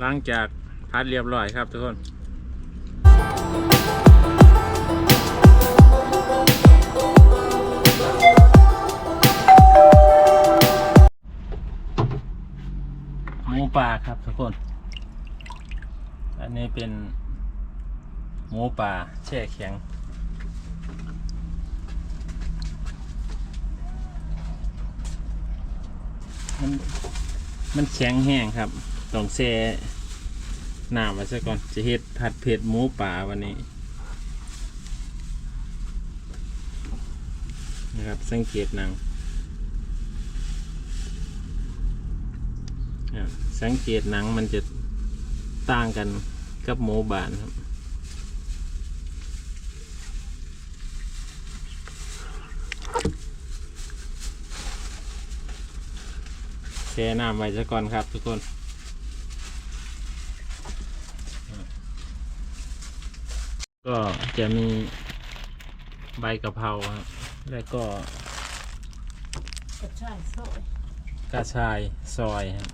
หลังจากพัดเรียบร้อยครับทุกคนหมูป่าครับทุกคน อันนี้เป็นหมูป่าแช่แข็งมันมันแข็งแห้งครับ ต้องแช่น้ำไว้ซะก่อนจะเฮ็ดผัดเผ็ดหมูป่าวันนี้นะครับสังเกตหนังอะสังเกตหนังมันจะต่างกันกับหมูบานครับแช่น้ำไว้ซะก่อนครับทุกคน ก็จะมีใบกะเพราครับแล้วก็กระชายซอยกระชายซอยครับ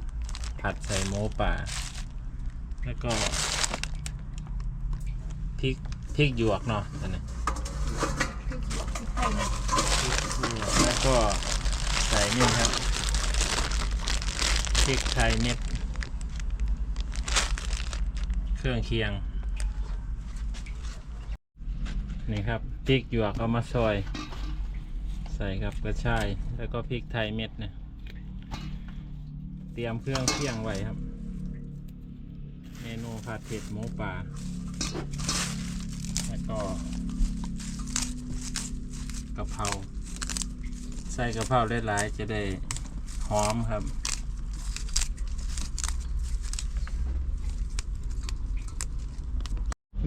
ผัดใส่หมูป่า แล้วก็พริกพริกหยวกเนาะอันนี้พริกหยวกพริกไทยเนี่พริกหยวกแล้วก็ใส่นี่ครับพริกไทยเม็ด เครื่องเคียง นี่ครับพริกหยวกเอามาซอย ใส่กับกระชาย แล้วก็พริกไทยเม็ดเนี่ยเตรียมเครื่องเคียงไว้ครับ เมนูผัดเผ็ดหมูป่าแล้วก็กะเพราใส่กะเพราได้หลายๆจะได้หอมครับ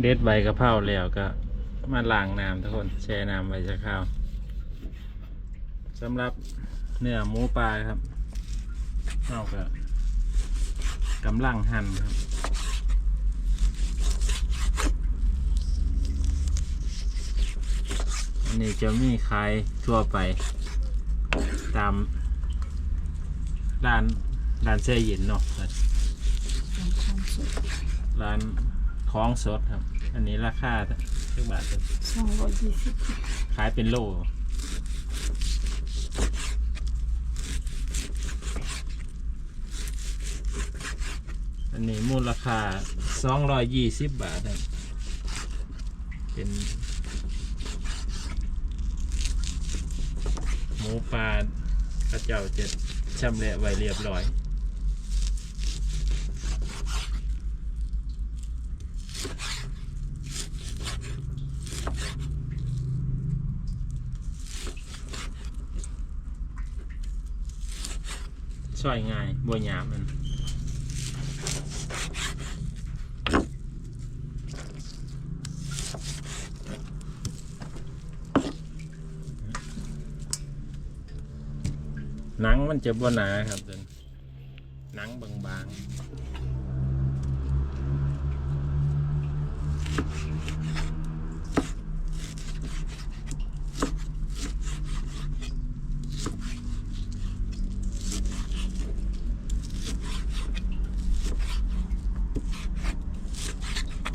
เด็ดใบกะเพราแล้วก็ มาล้างน้ำทุกคนแช่น้ำไว้จะข้าวสำหรับเนื้อหมูปลาครับเราก็กำลังหั่นครับอันนี้จะมีขายทั่วไป ตามร้านร้านเสื้อหยินเนาะน้าวสุกร้านของสดครับ อันนี้ราคา เท่าบาทเองสองร้อยยี่สิบขายเป็นโลอันนี้มูลค่าสองร้อยยี่สิบบาทครับเป็นหมูปลาพระเจ้าจะชำแหละไว้เรียบร้อย ช่อยง่ายบัวหยาบมันหนังมันจะบ่หนาครับตัวนี้หนังบางๆ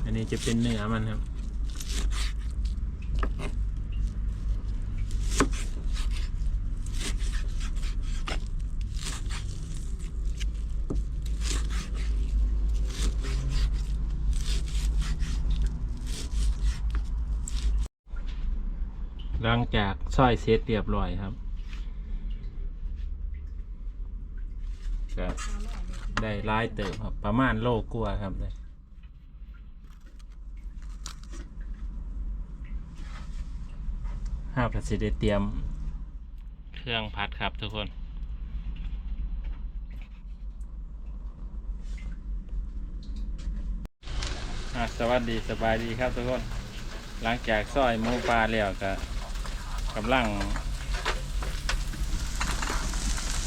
อั นี้จะเป็นเนื้อมันครับ หลังจากซอยเสร็จเรียบร้อยครับก็ได้ลายเติบครับ ประมาณโลกลัวาครับเลย ห้าพัสได้เตรียม เครื่องพัดครับทุกคนอะสวัสดีสบายดีครับทุกคน หลังจากซอยหมูปลาแล้วก็กำลัง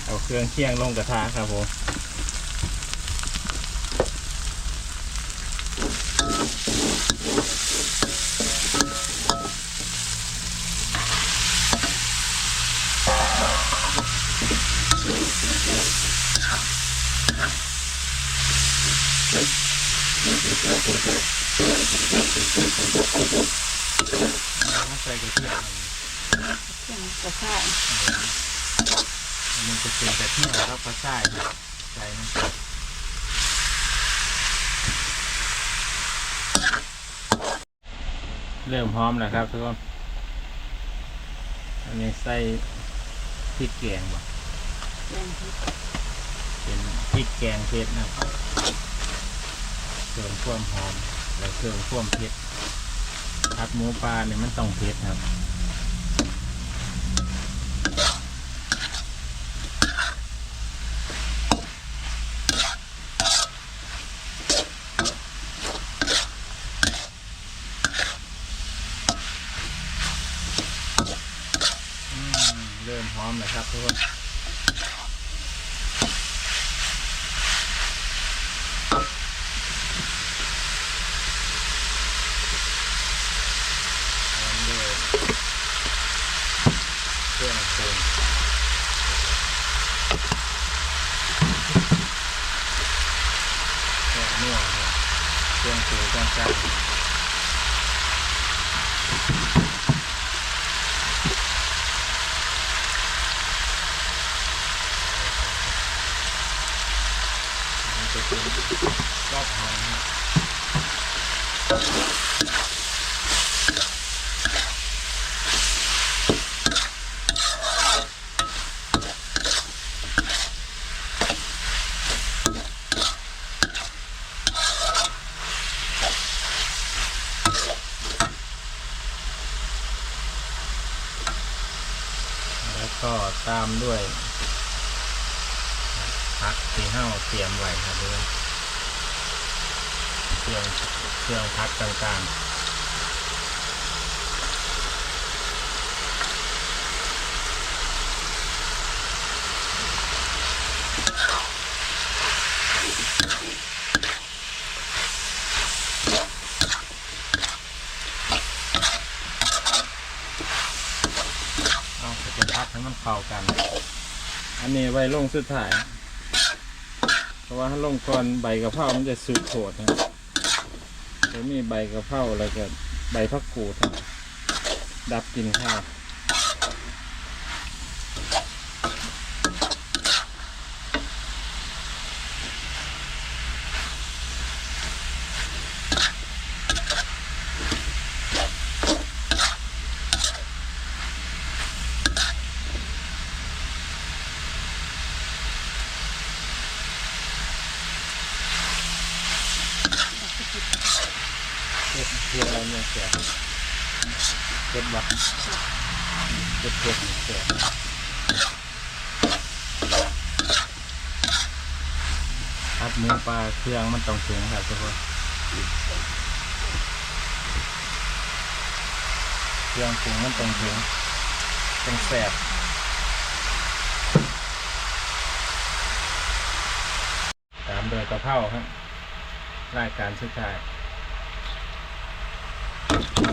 เอาเครื่องเคียงลงกระทะครับผม มาใส่กระเทียม เครื่องกระชาย อันนี้จะเป็นกระเทียมแล้วก็ใส่ใส่น้ำตาล เริ่มหอมแล้วครับทุกคนอันนี้ใส่พริกแกงบ่เป็นพริกแกงเผ็ดนะครับเพิ่มความหอมและเพิ่มความเผ็ดผัดหมูปลาเนี่ยมันต้องเผ็ดครับ อืมเริ่ม หอมแล้วครับทุกคนหอมด้วยเครื่องปรุงแค่นัวครับเครื่องปรุงต่างๆ มัน จะเป็นรอบทางแล้วก็ตามด้วย พักที่ห้าเตรียมไว้ครับเพื่อนเครื่องเครื่องพักต่างๆเอาก็จะพักให้มันเข้ากัน อันนี้ไว้ลงสุดท้าย ราะว่าถ้าลงก่อนใบกะเพรามันจะสุดโหดนะจะมีใบกะเพราแล้วก็ใบพักกูดดับกลินข้าว เผ็ดเผ็ดอะไรเนี่ยแสบเผ็ดบักเผ็ดเผ็ดแสบพัดหมูปลาเครื่องมันต้องถึงครับทุกคนเครื่องปรุงมันต้องถึงต้องแสบตามโดยกระเพราครับรายการสุดท้าย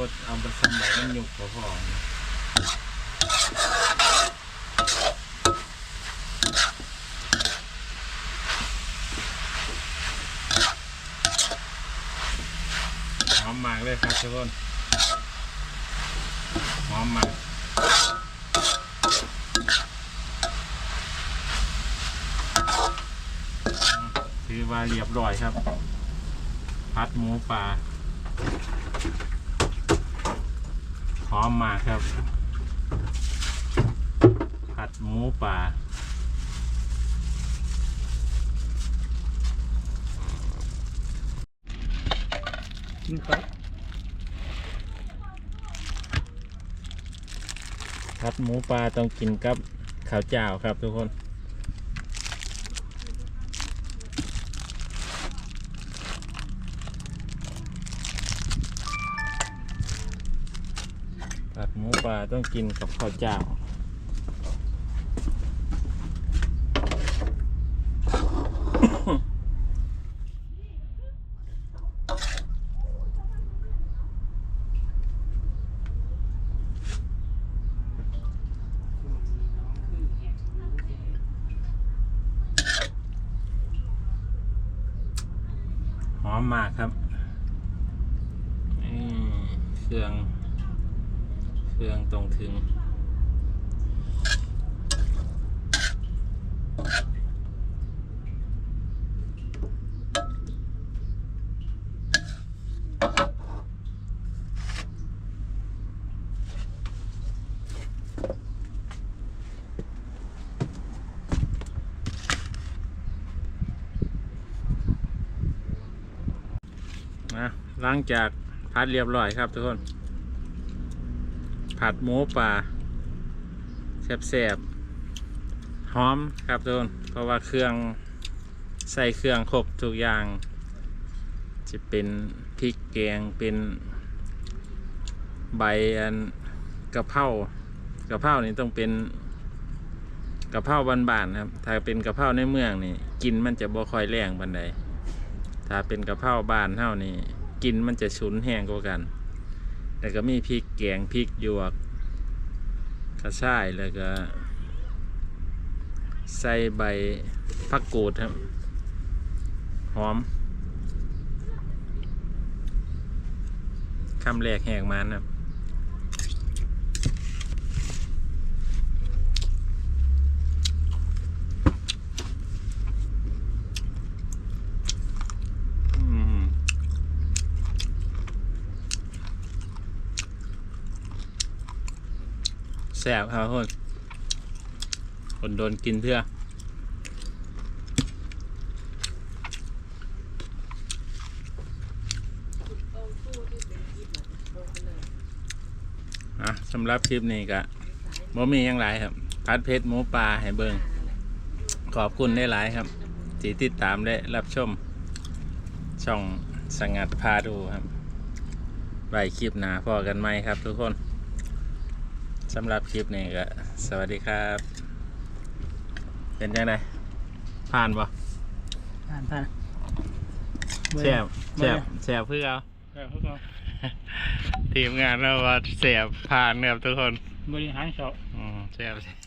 เอาไปสมัยมันหยุกพอๆนะหอมมากเลยครับทุกคนหอมมากถือว่าเรียบร้อยครับ พัดหมูป่า อมมากครับ ผัดหมูป่า กินครับผัดหมูป่าต้องกินกับข้าวเจ้าครับทุกคน ปลาต้องกินกับข้าวเจ้า หอมมากครับนี่เครื่อง เครื่องตรงถึงนะหลังจากผัดเรียบร้อยครับทุกคน ผัดหมูป่าแซ่บๆหอมครับทุกคนเพราะว่าเครื่องใส่เครื่องครบทุกอย่าง จะเป็นพริกแกงเป็นใบอันกะเพรากะเพรานี่ต้องเป็นกะเพราบานๆครับ ถ้าเป็นกะเพราในเมืองนี่กินมันจะบ่ค่อยแรงบันไดถ้าเป็นกะเพราบ้านเท่านี้กินมันจะฉุนแห้งกว่ากัน แล้วก็มีพริกแกงพริกหยวกกระช่ายแล้วก็ ใส่ใบผักกูดครับ หอมคำแรกแหกมันครับ อืม แซ่บครับคนคนโดนกินเพื่ออะสำหรับคลิปนี้ก็บ่มียังไรครับ พัดเพชรหมูปลาให้เบิงขอบคุณได้หลายครับที่ติดตามและรับชม ช่องสงัดพาดูครับไว้คลิปหนาพอกันไหมครับทุกคน สำหรับคลิปนี้ก็สวัสดีครับ เป็นยังไงผ่านปะผ่านผ่านแซ่บแซ่บแซ่บเพื่อเอาแซ่บเขาก็ทีมงานเราว่าแซ่บผ่านครับทุกคนบริหารสอบอืมแซ่บแซ่บ